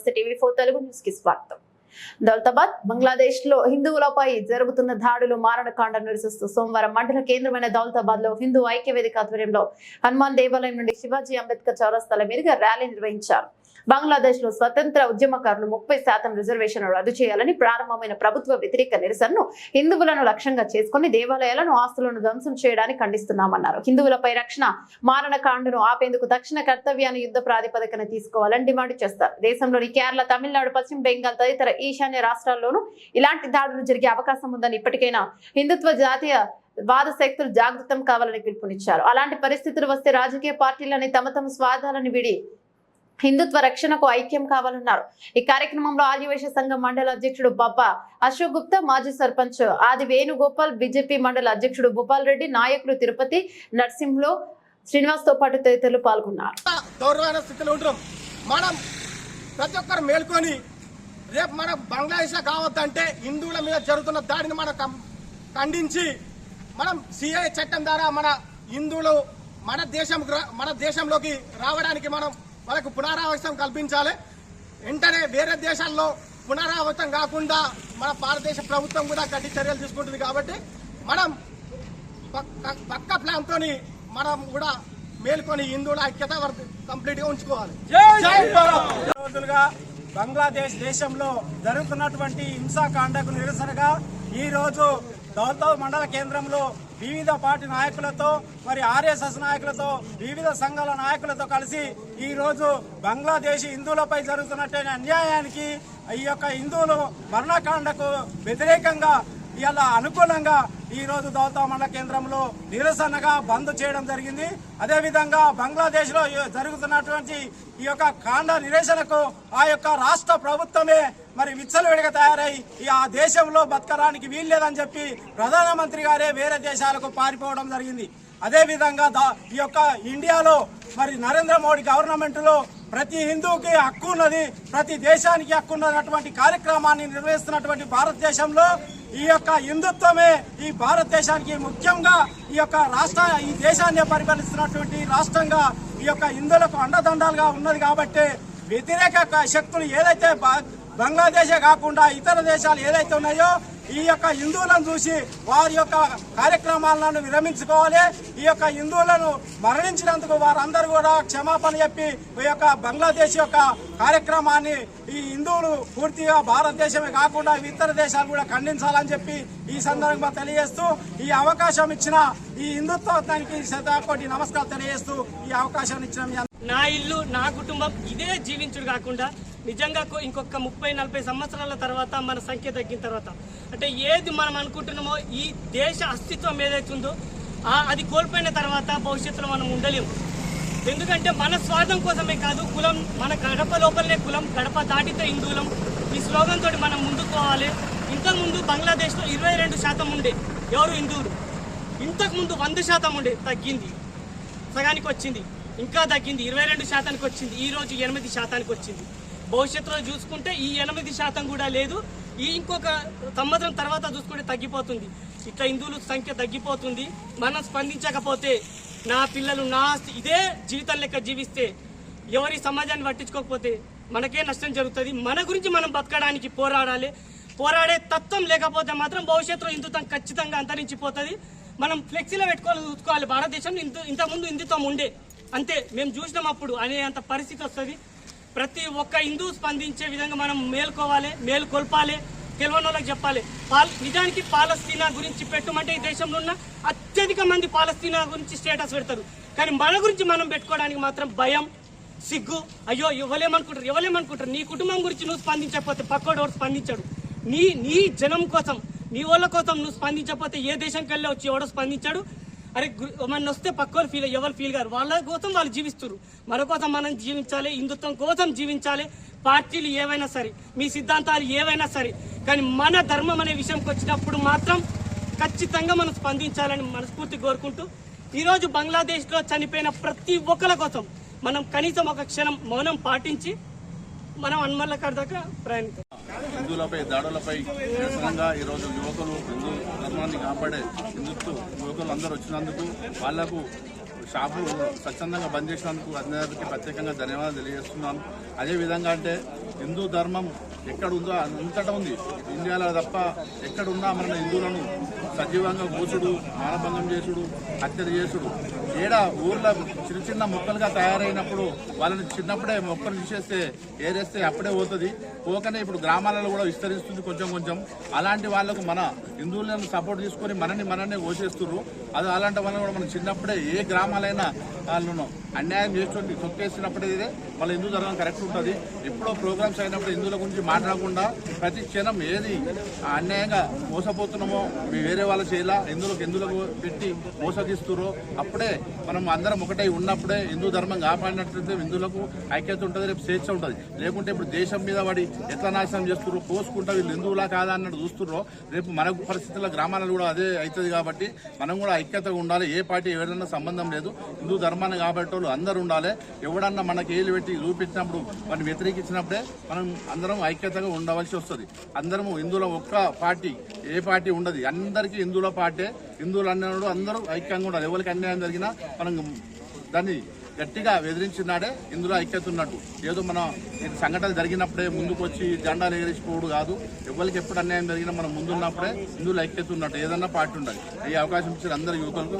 నమస్తే TV four Telugu న్యూస్కి స్వాగతం. దౌలతాబాద్ బంగ్లాదేశ్లో హిందువులపై జరుగుతున్న దాడులు మారణకాండ నిరసిస్తూ సోమవారం మండల కేంద్రమైన దౌలతాబాద్లో హిందూ ఐక్య వేదిక ఆధ్వర్యంలో హనుమాన్ దేవాలయం నుండి శివాజీ అంబేద్కర్ చౌరస్తాల మీదుగా ర్యాలీ నిర్వహించారు. బంగ్లాదేశ్లో స్వతంత్ర ఉద్యమకారులు ముప్పై శాతం రిజర్వేషన్ రద్దు చేయాలని ప్రారంభమైన ప్రభుత్వ వ్యతిరేక నిరసనను హిందువులను లక్ష్యంగా చేసుకుని దేవాలయాలను ఆస్తులను ధ్వంసం చేయడానికి ఖండిస్తున్నామన్నారు. హిందువులపై రక్షణ మారణకాండను ఆపేందుకు తక్షణ కర్తవ్యాన్ని యుద్ధ ప్రాతిపదికన తీసుకోవాలని డిమాండ్ చేస్తారు. దేశంలోని కేరళ తమిళనాడు పశ్చిమ బెంగాల్ తదితర ఈశాన్య రాష్ట్రాల్లోనూ ఇలాంటి దాడులు జరిగే అవకాశం ఉందని ఇప్పటికైనా హిందుత్వ జాతీయ వాద శక్తులు జాగృతం కావాలని పిలుపునిచ్చారు. అలాంటి పరిస్థితులు వస్తే రాజకీయ పార్టీలని తమ తమ స్వార్థాలను విడి హిందుత్వ రక్షణకు ఐక్యం కావాలన్నారు. ఈ కార్యక్రమంలో ఆదివేశ సంఘం మండల అధ్యక్షుడు బాబా అశోక్ గుప్తా మాజీ సర్పంచ్ ఆది వేణుగోపాల్ బీజేపీ మండల అధ్యక్షుడు భూపాల్ రెడ్డి నాయకులు తిరుపతి నర్సింహులు శ్రీనివాస్తో పాటు తదితరులు పాల్గొన్నారు. స్థితిలో మనం ప్రతి ఒక్కరు మేల్కొని రేపు మనం బంగ్లాదేశ్ కావద్దంటే హిందువుల మీద జరుగుతున్న దాడిని మనం కం- ఖండించి మనం సిఐ చట్టం ద్వారా మన హిందువులు మన దేశం మన దేశంలోకి రావడానికి మనం వాళ్ళకు పునరావాసం కల్పించాలి. వెంటనే వేరే దేశాల్లో పునరావృతం కాకుండా మన భారతదేశ ప్రభుత్వం కూడా గట్టి చర్యలు తీసుకుంటుంది కాబట్టి మనం పక్క పక్క ప్లాన్తో మనం కూడా మేల్కొని హిందువుల ఐక్యత కంప్లీట్గా ఉంచుకోవాలి. రోజులుగా బంగ్లాదేశ్ దేశంలో జరుగుతున్నటువంటి హింసాకాండకు నిరసనగా ఈ రోజు దౌలతాబాద్ మండల కేంద్రంలో వివిధ పార్టీ నాయకులతో మరి ఆర్ఎస్ఎస్ నాయకులతో వివిధ సంఘాల నాయకులతో కలిసి ఈరోజు బంగ్లాదేశ్ హిందువులపై జరుగుతున్నటువంటి అన్యాయానికి ఈ యొక్క హిందువులు మరణకాండకు వ్యతిరేకంగా ఇలా అనుకూలంగా ఈ రోజు మండల కేంద్రంలో నిరసనగా బంద్ చేయడం జరిగింది. అదేవిధంగా బంగ్లాదేశ్లో జరుగుతున్నటువంటి ఈ యొక్క కాండ నిరసనకు ఆ యొక్క రాష్ట్ర ప్రభుత్వమే మరి విచ్చలవిడిగా తయారై ఈ ఆ దేశంలో బతకడానికి వీల్లేదని చెప్పి ప్రధానమంత్రి గారే వేరే దేశాలకు పారిపోవడం జరిగింది. అదేవిధంగా దా- ఈ యొక్క ఇండియాలో మరి నరేంద్ర మోడీ గవర్నమెంట్లో ప్రతి హిందువుకి హక్కు ఉన్నది ప్రతి దేశానికి హక్కు ఉన్నటువంటి కార్యక్రమాన్ని నిర్వహిస్తున్నటువంటి భారతదేశంలో ఈ యొక్క హిందుత్వమే ఈ భారతదేశానికి ముఖ్యంగా ఈ యొక్క రాష్ట్ర ఈ దేశాన్ని పరిపాలిస్తున్నటువంటి రాష్ట్రంగా ఈ యొక్క హిందువులకు అండదండాలుగా ఉన్నది కాబట్టి వ్యతిరేక శక్తులు ఏదైతే బంగ్లాదేశే కాకుండా ఇతర దేశాలు ఏదైతే ఉన్నాయో ఈ యొక్క హిందువులను చూసి వారి యొక్క కార్యక్రమాలను విరమించుకోవాలి. ఈ యొక్క హిందువులను మరణించినందుకు వారందరూ కూడా క్షమాపణ చెప్పి ఈ యొక్క బంగ్లాదేశ్ యొక్క కార్యక్రమాన్ని ఈ హిందువులు పూర్తిగా భారతదేశమే కాకుండా ఇతర దేశాలు కూడా ఖండించాలని చెప్పి ఈ సందర్భంగా తెలియజేస్తూ ఈ అవకాశం ఇచ్చిన ఈ హిందుత్వానికి శతాకోటి నమస్కారం తెలియజేస్తూ ఈ అవకాశాన్ని ఇచ్చిన నా ఇల్లు నా కుటుంబం ఇదే జీవించుడు కాకుండా నిజంగా ఇంకొక ముప్పై నలభై సంవత్సరాల తర్వాత మన సంఖ్య తగ్గిన తర్వాత అంటే ఏది మనం అనుకుంటున్నామో ఈ దేశ అస్తిత్వం ఏదైతే ఉందో అది కోల్పోయిన తర్వాత భవిష్యత్తులో మనం ఉండలేము. ఎందుకంటే మన స్వార్థం కోసమే కాదు కులం మన గడప లోపలనే కులం గడప దాటితే హిందువులం. ఈ స్లోగన్ తోటి మనం ముందుకు పోవాలి ఇంతకుముందు బంగ్లాదేశ్లో ఇరవై రెండు శాతం ఉండే ఎవరు? హిందువులు. ఇంతకుముందు వంద శాతం ఉండే తగ్గింది. సగానికి వచ్చింది ఇంకా తగ్గింది. ఇరవై రెండు శాతానికి వచ్చింది. ఈరోజు ఎనిమిది శాతానికి వచ్చింది. భవిష్యత్తులో చూసుకుంటే ఈ ఎనిమిది శాతం కూడా లేదు. ఈ ఇంకొక సంవత్సరం తర్వాత చూసుకుంటే తగ్గిపోతుంది. ఇట్లా హిందువుల సంఖ్య తగ్గిపోతుంది. మనం స్పందించకపోతే నా పిల్లలు నా ఇదే జీవితం లెక్క జీవిస్తే ఎవరి సమాజాన్ని పట్టించుకోకపోతే మనకే నష్టం జరుగుతుంది. మన గురించి మనం బతకడానికి పోరాడాలి. పోరాడే తత్వం లేకపోతే మాత్రం భవిష్యత్తులో హిందుత్వం ఖచ్చితంగా అంతరించిపోతుంది. మనం ఫ్లెక్సీలో పెట్టుకోవాలి చూసుకోవాలి భారతదేశంలో ఇంత ఇంతకుముందు హిందుత్వం ఉండే. అంతే మేము చూసినాం అప్పుడు అనే అంత పరిస్థితి వస్తుంది. ప్రతి ఒక్క హిందూ స్పందించే విధంగా మనం మేల్కోవాలి మేల్కొల్పాలి తెలియని చెప్పాలి. పాల్ నిజానికి పాలస్తీనా గురించి పెట్టమంటే ఈ దేశంలో ఉన్న అత్యధిక మంది పాలస్తీనా గురించి స్టేటస్ పెడతారు. కానీ మన గురించి మనం పెట్టుకోవడానికి మాత్రం భయం సిగ్గు. అయ్యో ఇవ్వలేమనుకుంటారు ఇవ్వలేమనుకుంటారు. నీ కుటుంబం గురించి నువ్వు స్పందించకపోతే పక్కోడు ఎవరు స్పందించాడు. నీ నీ జనం కోసం నీ వాళ్ళ కోసం నువ్వు స్పందించకపోతే ఏ దేశంకి వెళ్ళి వచ్చి ఎవడో స్పందించాడు? అరే మన వస్తే పక్కోరు ఫీల్ ఎవరు ఫీల్ గారు వాళ్ళ కోసం వాళ్ళు జీవిస్తారు మన కోసం మనం జీవించాలి హిందుత్వం కోసం జీవించాలి పార్టీలు ఏవైనా సరే మీ సిద్ధాంతాలు ఏవైనా సరే. కానీ మన ధర్మం అనే విషయంకి వచ్చినప్పుడు మాత్రం ఖచ్చితంగా మనం స్పందించాలని మనస్ఫూర్తి కోరుకుంటూ ఈరోజు బంగ్లాదేశ్లో చనిపోయిన ప్రతి ఒక్కరి కోసం మనం కనీసం ఒక క్షణం మౌనం పాటించి మనం అన్మల్ల కాడ దాకా ప్రయాణిస్తాం హిందువులపై దాడులపై నిరసనంగా ఈరోజు యువకులు హిందూ ధర్మాన్ని కాపాడే హిందుత్వ యువకులు అందరూ వచ్చినందుకు వాళ్ళకు షాపు స్వచ్ఛందంగా బంద్ చేసినందుకు అందరికీ ప్రత్యేకంగా ధన్యవాదాలు తెలియజేస్తున్నాను. అదేవిధంగా అంటే హిందూ ధర్మం ఎక్కడ ఉందో అంతటా ఉంది. ఇండియాలో తప్ప ఎక్కడున్నా మన హిందువులను సజీవంగా కూసుడు మానభంగం చేసుడు హత్యలు చేసుడు. ఏడ ఊర్లో చిన్న చిన్న మొక్కలుగా తయారైనప్పుడు వాళ్ళని చిన్నప్పుడే మొక్కలు తీసేస్తే ఏరేస్తే అప్పుడే పోతుంది. పోకనే ఇప్పుడు గ్రామాలలో కూడా విస్తరిస్తుంది కొంచెం కొంచెం. అలాంటి వాళ్ళకు మన హిందువులను సపోర్ట్ తీసుకొని మనని మననే కోసేస్తున్నారు అది అలాంటి వాళ్ళని కూడా మనం చిన్నప్పుడే ఏ గ్రామాలైనా వాళ్ళను అన్యాయం చేస్తుంది తొక్కేసినప్పుడే వాళ్ళ హిందూ ధర్మం కరెక్ట్ ఉంటుంది. ఎప్పుడో ప్రోగ్రామ్స్ అయినప్పుడు హిందువుల గురించి మాట్లాడకుండా ప్రతి క్షణం ఏది అన్యాయంగా మోసపోతున్నామో వేరే వాళ్ళ చేయాల హిందువులకు హిందువులకు పెట్టి మోసగిస్తురో అప్పుడే మనం అందరం ఒకటై ఉన్నప్పుడే హిందూ ధర్మం కాపాడినట్లయితే హిందువులకు ఐక్యత ఉంటుంది రేపు స్వేచ్ఛ ఉంటుంది. లేకుంటే ఇప్పుడు దేశం మీద పడి ఎట్లా నాశనం చేస్తుర్రో కోసుకుంటా వీళ్ళు హిందువులా కాదా అన్నట్టు చూస్తుర్రో రేపు మన పరిస్థితుల్లో గ్రామాలలో కూడా అదే అవుతుంది కాబట్టి మనం కూడా ఐక్యతగా ఉండాలి. ఏ పార్టీ ఎవరైనా సంబంధం లేదు. హిందూ ధర్మాన్ని కాబట్టి వాళ్ళు అందరూ ఉండాలి. ఎవడన్నా మనకి ఏలు పెట్టి చూపించినప్పుడు మనం వ్యతిరేకించినప్పుడే మనం అందరం ఐక్యతగా ఉండవలసి వస్తుంది. అందరము హిందువుల ఒక్క పార్టీ ఏ పార్టీ ఉండదు. అందరికీ హిందువుల పార్టీ హిందువులు అన్నాడు అందరూ ఐక్యంగా ఉండాలి. ఎవరికి అన్యాయం జరిగినా మనం దాన్ని గట్టిగా వెదిరించినాడే ఇందులో ఐక్యత ఉన్నట్టు. ఏదో మన సంఘటన జరిగినప్పుడే ముందుకు వచ్చి జెండాలు ఎగిరించుకోడు కాదు. ఎవరికి ఎప్పుడు అన్యాయం జరిగినా మనం ముందున్నప్పుడే ఇందులో ఐక్యత ఉన్నట్టు. ఏదన్నా పార్టీ ఉండాలి. ఈ అవకాశం ఇచ్చిన అందరు యువకులకు